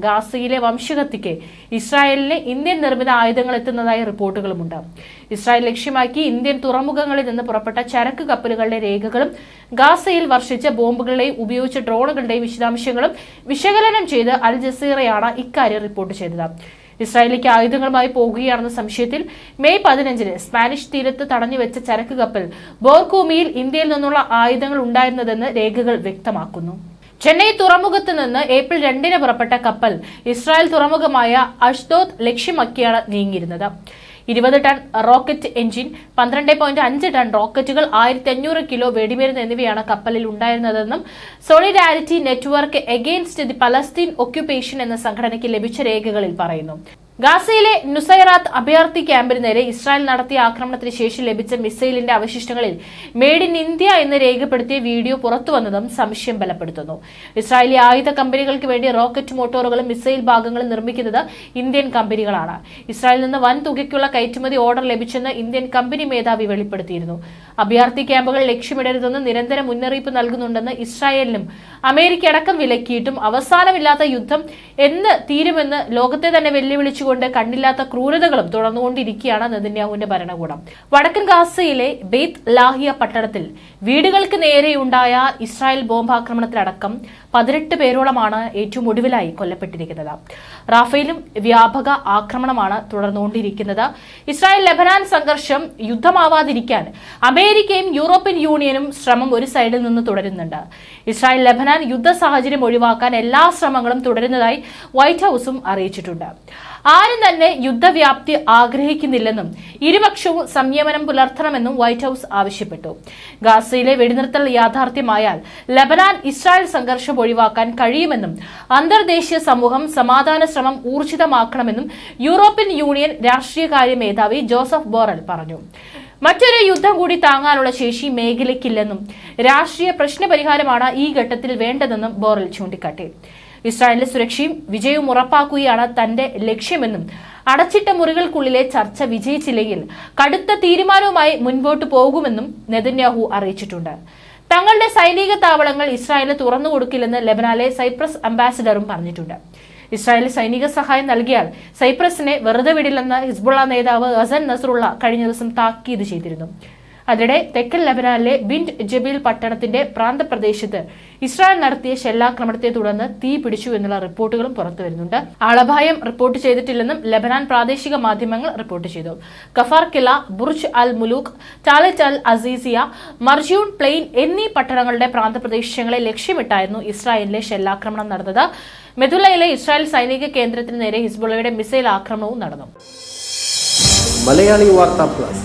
ഗാസയിലെ വംശഹത്യക്ക് ഇസ്രായേലിന് ഇന്ത്യൻ നിർമ്മിത ആയുധങ്ങൾ എത്തുന്നതായി റിപ്പോർട്ടുകളുമുണ്ട്. ഇസ്രായേൽ ലക്ഷ്യമാക്കി ഇന്ത്യൻ തുറമുഖങ്ങളിൽ നിന്ന് പുറപ്പെട്ട ചരക്ക് കപ്പലുകളുടെ രേഖകളും ഗാസയിൽ വർഷിച്ച ബോംബുകളുടെയും ഉപയോഗിച്ച ഡ്രോണുകളുടെയും വിശദാംശങ്ങളും വിശകലനം ചെയ്ത് അൽ ജസീറയാണ് ഇക്കാര്യം റിപ്പോർട്ട് ചെയ്തത്. ഇസ്രായേലിലേക്ക് ആയുധങ്ങളുമായി പോകുകയാണെന്ന സംശയത്തിൽ മെയ് പതിനഞ്ചിന് സ്പാനിഷ് തീരത്ത് തടഞ്ഞു വെച്ച ചരക്ക് കപ്പൽ ബോർകൂമിയിൽ ഇന്ത്യയിൽ നിന്നുള്ള ആയുധങ്ങൾ ഉണ്ടായിരുന്നതെന്ന് രേഖകൾ വ്യക്തമാക്കുന്നു. ചെന്നൈ തുറമുഖത്ത് നിന്ന് ഏപ്രിൽ രണ്ടിന് പുറപ്പെട്ട കപ്പൽ ഇസ്രായേൽ തുറമുഖമായ അഷ്ദോദ് ലക്ഷ്യമാക്കിയാണ് നീങ്ങിയിരുന്നത്. ഇരുപത് ടൺ റോക്കറ്റ് എഞ്ചിൻ പന്ത്രണ്ട് പോയിന്റ് അഞ്ച് ടൺ റോക്കറ്റുകൾ ആയിരത്തി അഞ്ഞൂറ് കിലോ വെടിമരുന്ന് എന്നിവയാണ് കപ്പലിൽ ഉണ്ടായിരുന്നതെന്നും solidarity network against the Palestine occupation എന്ന സംഘടനയ്ക്ക് ലഭിച്ച രേഖകളിൽ പറയുന്നു. ഗാസയിലെ നുസൈറാത്ത് അഭയാർത്ഥി ക്യാമ്പിന് നേരെ ഇസ്രായേൽ നടത്തിയ ആക്രമണത്തിന് ശേഷം ലഭിച്ച മിസൈലിന്റെ അവശിഷ്ടങ്ങളിൽ മെയ്ഡ് ഇൻ ഇന്ത്യ എന്ന് രേഖപ്പെടുത്തിയ വീഡിയോ പുറത്തുവന്നതും സംശയം ബലപ്പെടുത്തുന്നു. ഇസ്രായേലി ആയുധ കമ്പനികൾക്ക് വേണ്ടി റോക്കറ്റ് മോട്ടോറുകളും മിസൈൽ ഭാഗങ്ങളും നിർമ്മിക്കുന്നത് ഇന്ത്യൻ കമ്പനികളാണ്. ഇസ്രായേലിൽ നിന്ന് വൻ തുകയ്ക്കുള്ള കയറ്റുമതി ഓർഡർ ലഭിച്ചെന്ന് ഇന്ത്യൻ കമ്പനി മേധാവി വെളിപ്പെടുത്തിയിരുന്നു. അഭയാർത്ഥി ക്യാമ്പുകൾ ലക്ഷ്യമിടരുതെന്ന് നിരന്തര മുന്നറിയിപ്പ് നൽകുന്നുണ്ടെന്ന് ഇസ്രായേലിനും അമേരിക്ക അടക്കം വിലക്കിയിട്ടും അവസാനമില്ലാത്ത യുദ്ധം എന്ന് തീരുമെന്ന് ലോകത്തെ തന്നെ വെല്ലുവിളിച്ചുകൊണ്ട് കണ്ണില്ലാത്ത ക്രൂരതകളും തുടർന്നുകൊണ്ടിരിക്കുകയാണ് നെതിന്യാഹുവിന്റെ ഭരണകൂടം. വടക്കൻ ഗാസയിലെ ബെയ്ത്ത് ലാഹിയ പട്ടണത്തിൽ വീടുകൾക്ക് നേരെയുണ്ടായ ഇസ്രായേൽ ബോംബാക്രമണത്തിലടക്കം പതിനെട്ട് പേരോളമാണ് ഏറ്റവും ഒടുവിലായി കൊല്ലപ്പെട്ടിരിക്കുന്നത്. റാഫേലും വ്യാപക ആക്രമണമാണ് തുടർന്നുകൊണ്ടിരിക്കുന്നത്. ഇസ്രായേൽ ലബനാൻ സംഘർഷം യുദ്ധമാവാതിരിക്കാൻ അമേരിക്കയും യൂറോപ്യൻ യൂണിയനും ശ്രമം ഒരു സൈഡിൽ നിന്ന് തുടരുന്നുണ്ട്. ഇസ്രായേൽ ലബനാൻ യുദ്ധ സാഹചര്യം ഒഴിവാക്കാൻ എല്ലാ ശ്രമങ്ങളും തുടരുന്നതായി വൈറ്റ് ഹൗസും അറിയിച്ചിട്ടുണ്ട്. ആരും തന്നെ യുദ്ധവ്യാപ്തി ആഗ്രഹിക്കുന്നില്ലെന്നും ഇരുപക്ഷവും സംയമനം പുലർത്തണമെന്നും വൈറ്റ് ഹൗസ് ആവശ്യപ്പെട്ടു. ഗാസയിലെ വെടിനിർത്തൽ യാഥാർത്ഥ്യമായാൽ ലബനാൻ ഇസ്രായേൽ സംഘർഷം ഒഴിവാക്കാൻ കഴിയുമെന്നും അന്തർദേശീയ സമൂഹം സമാധാന ശ്രമം ഊർജിതമാക്കണമെന്നും യൂറോപ്യൻ യൂണിയൻ രാഷ്ട്രീയകാര്യ മേധാവി ജോസഫ് ബോറൽ പറഞ്ഞു. മറ്റൊരു യുദ്ധം കൂടി താങ്ങാനുള്ള ശേഷി മേഖലയ്ക്കില്ലെന്നും രാഷ്ട്രീയ പ്രശ്നപരിഹാരമാണ് ഈ ഘട്ടത്തിൽ വേണ്ടതെന്നും ബോറൽ ചൂണ്ടിക്കാട്ടി. ഇസ്രായേലിന്റെ സുരക്ഷയും വിജയവും ഉറപ്പാക്കുകയാണ് തന്റെ ലക്ഷ്യമെന്നും അടച്ചിട്ട മുറികൾക്കുള്ളിലെ ചർച്ച വിജയിച്ചില്ലെങ്കിൽ കടുത്ത തീരുമാനവുമായി മുൻപോട്ട് പോകുമെന്നും നെതന്യാഹു അറിയിച്ചിട്ടുണ്ട്. തങ്ങളുടെ സൈനിക താവളങ്ങൾ ഇസ്രായേലിന് തുറന്നു കൊടുക്കില്ലെന്ന് ലബനാലെ സൈപ്രസ് അംബാസിഡറും പറഞ്ഞിട്ടുണ്ട്. ഇസ്രായേൽ സൈനിക സഹായം നൽകിയാൽ സൈപ്രസിനെ വെറുതെ വിടില്ലെന്ന് ഹിസ്ബുള്ള നേതാവ് അസൻ നസറുള്ള കഴിഞ്ഞ ദിവസം താക്കീത് ചെയ്തിരുന്നു. അതിനിടെ തെക്കൻ ലബനാനിലെ ബിൻഡ് ജബീൽ പട്ടണത്തിന്റെ പ്രാന്തപ്രദേശത്ത് ഇസ്രായേൽ നടത്തിയ ഷെല്ലാക്രമണത്തെ തുടർന്ന് തീ പിടിച്ചു എന്നുള്ള റിപ്പോർട്ടുകളും പുറത്തു വരുന്നുണ്ട്. ആളപായം റിപ്പോർട്ട് ചെയ്തിട്ടില്ലെന്നും ലബനാൻ പ്രാദേശിക മാധ്യമങ്ങൾ റിപ്പോർട്ട് ചെയ്തു. Kfar Kila Burj al Mulouk Tallet al Aziziya Marjayoun plain എന്നീ പട്ടണങ്ങളുടെ പ്രാന്തപ്രദേശങ്ങളെ ലക്ഷ്യമിട്ടായിരുന്നു ഇസ്രായേലിലെ ഷെല്ലാക്രമണം നടന്നത്. മെഥുലയിലെ ഇസ്രായേൽ സൈനിക കേന്ദ്രത്തിന് നേരെ ഹിസ്ബുള്ളയുടെ മിസൈൽ ആക്രമണവും നടന്നു. Malayali Vartha plus.